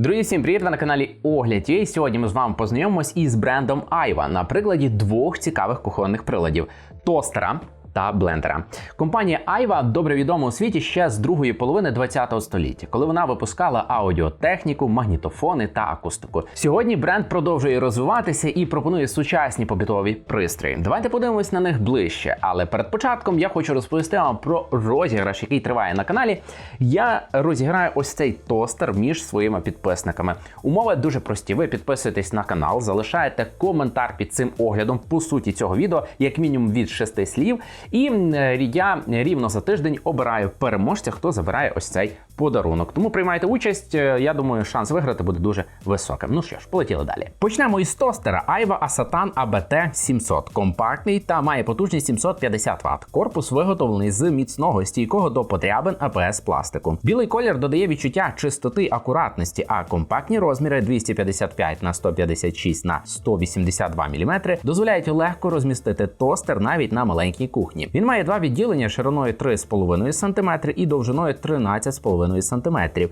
Друзі, всім привіт! Ви на каналі Огляд. І сьогодні ми з вами познайомимось із брендом Айва на прикладі двох цікавих кухонних приладів тостера. Та блендера. Компанія Айва добре відома у світі ще з другої половини ХХ століття, коли вона випускала аудіотехніку, магнітофони та акустику. Сьогодні бренд продовжує розвиватися і пропонує сучасні побутові пристрої. Давайте подивимось на них ближче. Але перед початком я хочу розповісти вам про розіграш, який триває на каналі. Я розіграю ось цей тостер між своїми підписниками. Умови дуже прості. Ви підписуєтесь на канал, залишаєте коментар під цим оглядом по суті цього відео, як мінімум від шести слів. І я рівно за тиждень обираю переможця, хто забирає ось цей подарунок. Тому приймайте участь. Е, Я думаю, шанс виграти буде дуже високим. Ну що ж, полетіли далі. Почнемо із тостера Aiva Asatan ABT 700. Компактний та має потужність 750 Вт. Корпус виготовлений з міцного стійкого до подрябин АПС пластику. Білий колір додає відчуття чистоти, акуратності, а компактні розміри 255 на 156 на 182 мм дозволяють легко розмістити тостер навіть на маленькій кухні. Він має два відділення шириною 3,5 см і довжиною 13,5 см.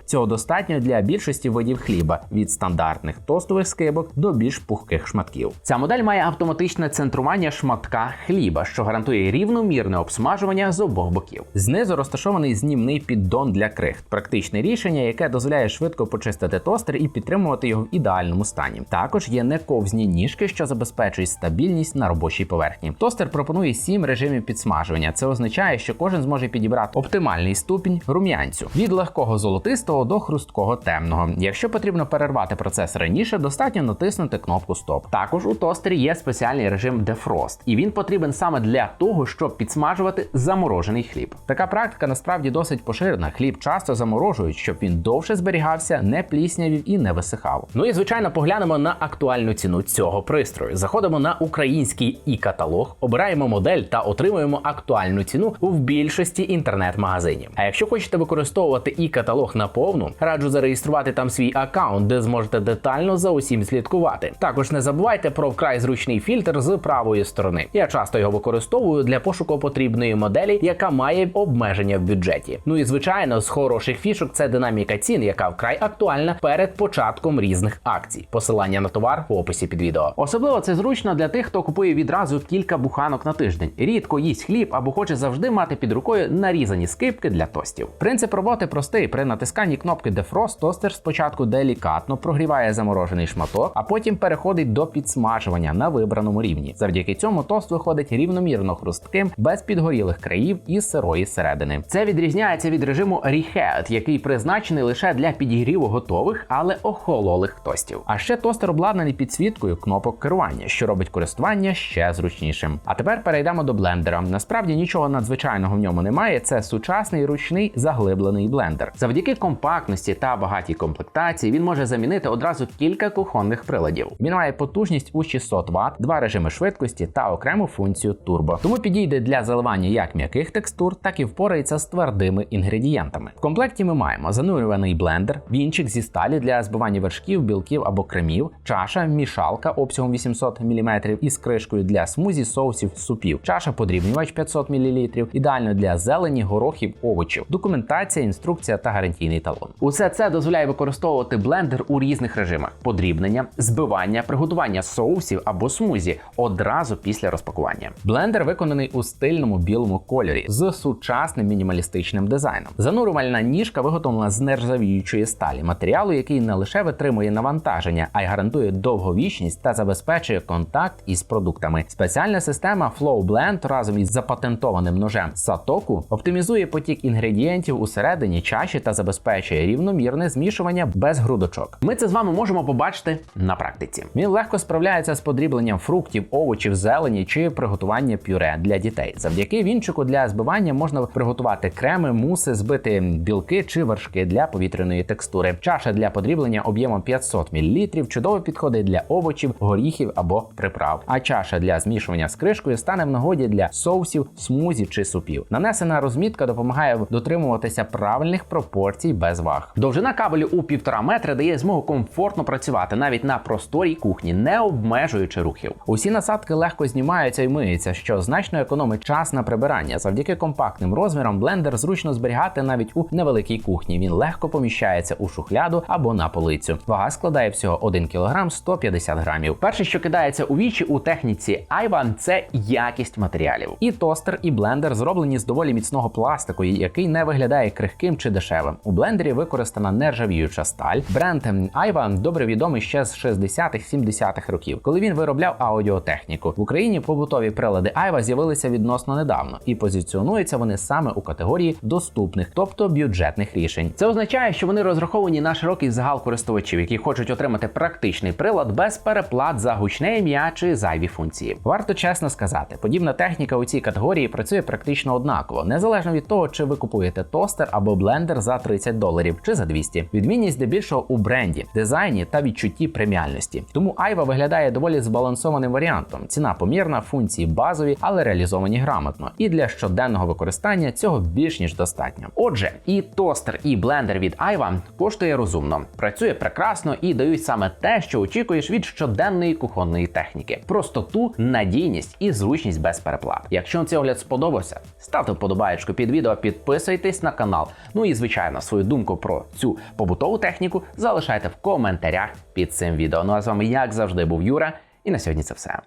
Цього достатньо для більшості видів хліба від стандартних тостових скибок до більш пухких шматків. Ця модель має автоматичне центрування шматка хліба, що гарантує рівномірне обсмажування з обох боків. Знизу розташований знімний піддон для крихт, практичне рішення, яке дозволяє швидко почистити тостер і підтримувати його в ідеальному стані. Також є нековзні ніжки, що забезпечують стабільність на робочій поверхні. Тостер пропонує сім режимів підсмажування. Це означає, що кожен зможе підібрати оптимальний ступінь рум'янцю від легкого золотистого до хрусткого темного. Якщо потрібно перервати процес раніше, достатньо натиснути кнопку Стоп. Також у тостері є спеціальний режим Defrost, і він потрібен саме для того, щоб підсмажувати заморожений хліб. Така практика насправді досить поширена. Хліб часто заморожують, щоб він довше зберігався, не пліснявів і не висихав. Ну і звичайно, поглянемо на актуальну ціну цього пристрою. Заходимо на український і каталог, обираємо модель та отримуємо актуальну ціну в більшості інтернет-магазинів. А якщо хочете використовувати і каталог наповну, раджу зареєструвати там свій аккаунт, де зможете детально за усім слідкувати. Також не забувайте про вкрай зручний фільтр з правої сторони. Я часто його використовую для пошуку потрібної моделі, яка має обмеження в бюджеті. Ну і звичайно, з хороших фішок це динаміка цін, яка вкрай актуальна перед початком різних акцій. Посилання на товар в описі під відео. Особливо це зручно для тих, хто купує відразу кілька буханок на тиждень, рідко їсть хліб або хоче завжди мати під рукою нарізані скипки для тостів. Принцип роботи простий. При натисканні кнопки Defrost тостер спочатку делікатно прогріває заморожений шматок, а потім переходить до підсмажування на вибраному рівні. Завдяки цьому тост виходить рівномірно хрустким, без підгорілих країв і сирої середини. Це відрізняється від режиму Reheat, який призначений лише для підігріву готових, але охололих тостів. А ще тостер обладнаний підсвіткою кнопок керування, що робить користування ще зручнішим. А тепер перейдемо до блендера. Насправді нічого надзвичайного в ньому немає. Це сучасний ручний заглиблений блендер. Завдяки компактності та багатій комплектації він може замінити одразу кілька кухонних приладів. Він має потужність у 600 Вт, два режими швидкості та окрему функцію турбо. Тому підійде для заливання як м'яких текстур, так і впорається з твердими інгредієнтами. В комплекті ми маємо занурюваний блендер, вінчик зі сталі для збивання вершків, білків або кремів, чаша, мішалка обсягом 800 мм із кришкою для смузі, соусів, супів, чаша подрібнювач 500 мл, ідеально для зелені, горохів, овочів, документація, інструкція та гарантійний талон. Усе це дозволяє використовувати блендер у різних режимах: подрібнення, збивання, приготування соусів або смузі одразу після розпакування. Блендер виконаний у стильному білому кольорі з сучасним мінімалістичним дизайном. Занурювальна ніжка виготовлена з нержавіючої сталі, матеріалу, який не лише витримує навантаження, а й гарантує довговічність та забезпечує контакт із продуктами. Спеціальна система Flow Blend разом із запатентованим ножем Satoku оптимізує потік інгредієнтів усередині чаші та забезпечує рівномірне змішування без грудочок. Ми це з вами можемо побачити на практиці. Він легко справляється з подрібленням фруктів, овочів, зелені чи приготування пюре для дітей. Завдяки вінчику для збивання можна приготувати креми, муси, збити білки чи вершки для повітряної текстури. Чаша для подріблення об'ємом 500 мл чудово підходить для овочів, горіхів або приправ. А чаша для змішування з кришкою стане в нагоді для соусів, смузі чи супів. Нанесена розмітка допомагає дотримуватися правильних ідеальних пропорцій без ваг. Довжина кабелю у півтора метра дає змогу комфортно працювати навіть на просторій кухні, не обмежуючи рухів. Усі насадки легко знімаються і миються, що значно економить час на прибирання. Завдяки компактним розмірам блендер зручно зберігати навіть у невеликій кухні. Він легко поміщається у шухляду або на полицю. Вага складає всього 1 кг 150 грамів. Перше, що кидається у вічі у техніці Айван, це якість матеріалів. І тостер, і блендер зроблені з доволі міцного пластику, який не виглядає крихким чи дешевим. У блендері використана нержавіюча сталь. Бренд Айван добре відомий ще з 60-х-70-х років, коли він виробляв аудіотехніку. В Україні побутові прилади Айва з'явилися відносно недавно і позиціонуються вони саме у категорії доступних, тобто бюджетних рішень. Це означає, що вони розраховані на широкий загал користувачів, які хочуть отримати практичний прилад без переплат за гучне ім'я чи зайві функції. Варто чесно сказати, подібна техніка у цій категорії працює практично однаково, незалежно від того, чи ви купуєте тостер або блендер за 30 доларів чи за 200. Відмінність здебільшого у бренді, дизайні та відчутті преміальності. Тому Айва виглядає доволі збалансованим варіантом. Ціна помірна, функції базові, але реалізовані грамотно. І для щоденного використання цього більш ніж достатньо. Отже, і тостер, і блендер від Айва коштує розумно, працює прекрасно і дають саме те, що очікуєш від щоденної кухонної техніки: простоту, надійність і зручність без переплат. Якщо вам цей огляд сподобався, ставте вподобаєчку під відео, підписуйтесь на канал. Ну і звичайно, свою думку про цю побутову техніку залишайте в коментарях під цим відео. Ну а з вами, як завжди, був Юра, і на сьогодні це все.